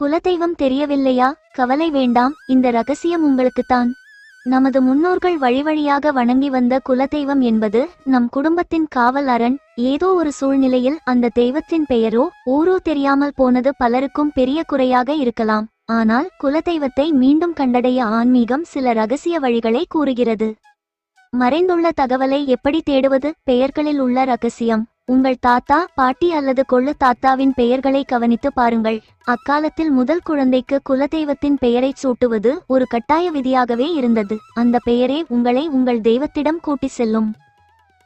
குலதெய்வம் தெரியவில்லையா? கவலை வேண்டாம் இந்த ரகசியம் உங்களுக்குத்தான். நமது முன்னோர்கள் வழி வழியாக வணங்கி வந்த குலதெய்வம் என்பது நம் குடும்பத்தின் காவல் அரண் ஏதோ ஒரு சூழ்நிலையில் அந்த தெய்வத்தின் பெயரோ ஊரோ தெரியாமல் போனது பலருக்கும் பெரிய குறையாக இருக்கலாம். ஆனால் குலதெய்வத்தை மீண்டும் கண்டடைய ஆன்மீகம் சில ரகசிய வழிகளை கூறுகிறது. மறைந்துள்ள தகவலை எப்படி தேடுவது? பெயர்களில் உள்ள ரகசியம். உங்கள் தாத்தா பாட்டி அல்லது கொள்ள தாத்தாவின் பெயர்களை கவனித்து பாருங்கள். அக்காலத்தில் முதல் குழந்தைக்கு குலதெய்வத்தின் பெயரைச் சூட்டுவது ஒரு கட்டாய விதியாகவே இருந்தது. அந்த பெயரே உங்களை உங்கள் தெய்வத்திடம் கூட்டி செல்லும்.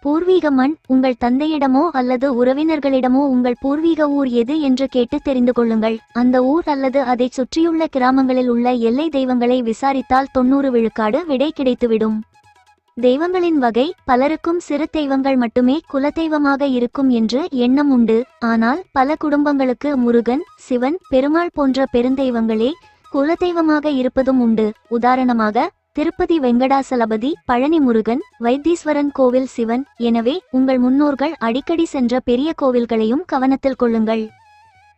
பூர்வீக மண் உங்கள் தந்தையிடமோ அல்லது உறவினர்களிடமோ உங்கள் பூர்வீக ஊர் எது என்று கேட்டு தெரிந்து கொள்ளுங்கள். அந்த ஊர் அல்லது அதைச் சுற்றியுள்ள கிராமங்களில் உள்ள எல்லை தெய்வங்களை விசாரித்தால் தொண்ணூறு விழுக்காடு விடை கிடைத்துவிடும். தெய்வங்களின் வகை பலருக்கும் சிறு தெய்வங்கள் மட்டுமே குலதெய்வமாக இருக்கும் என்று எண்ணம் உண்டு. ஆனால் பல குடும்பங்களுக்கு முருகன் சிவன் பெருமாள் போன்ற பெருந்தெய்வங்களே குலதெய்வமாக இருப்பதும் உண்டு. உதாரணமாக திருப்பதி வெங்கடாசலபதி பழனி முருகன் வைத்தீஸ்வரன் கோவில் சிவன். எனவே உங்கள் முன்னோர்கள் அடிக்கடி சென்ற பெரிய கோவில்களையும் கவனத்தில் கொள்ளுங்கள்.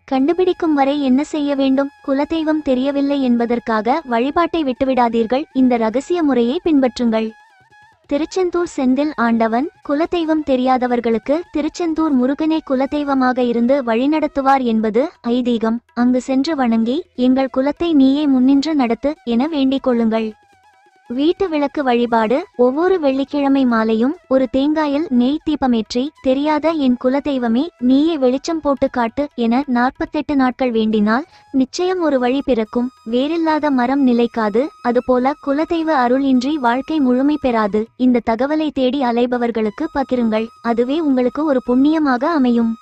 கண்டுபிடிக்கும் வரை என்ன செய்ய வேண்டும்? குலதெய்வம் தெரியவில்லை என்பதற்காக வழிபாட்டை விட்டுவிடாதீர்கள். இந்த ரகசிய முறையை பின்பற்றுங்கள். திருச்செந்தூர் செந்தில் ஆண்டவன் குலதெய்வம் தெரியாதவர்களுக்கு திருச்செந்தூர் முருகனே குலதெய்வமாக இருந்து வழிநடத்துவார் என்பது ஐதீகம். அங்கு சென்று வணங்கி எங்கள் குலத்தை நீயே முன்னின்று நடத்து என வேண்டிக் கொள்ளுங்கள். வீட்டு விளக்கு வழிபாடு. ஒவ்வொரு வெள்ளிக்கிழமை மாலையும் ஒரு தேங்காயில் நெய் தீபமேற்றி தெரியாத என் குலதெய்வமே நீயே வெளிச்சம் போட்டு காட்டு என நாற்பத்தெட்டு நாட்கள் வேண்டினால் நிச்சயம் ஒரு வழி பிறக்கும். வேறில்லாத மரம் நிலைக்காது அதுபோல குலதெய்வ அருள் இன்றி வாழ்க்கை முழுமை பெறாது. இந்த தகவலை தேடி அலைபவர்களுக்கு பகிருங்கள். அதுவே உங்களுக்கு ஒரு புண்ணியமாக அமையும்.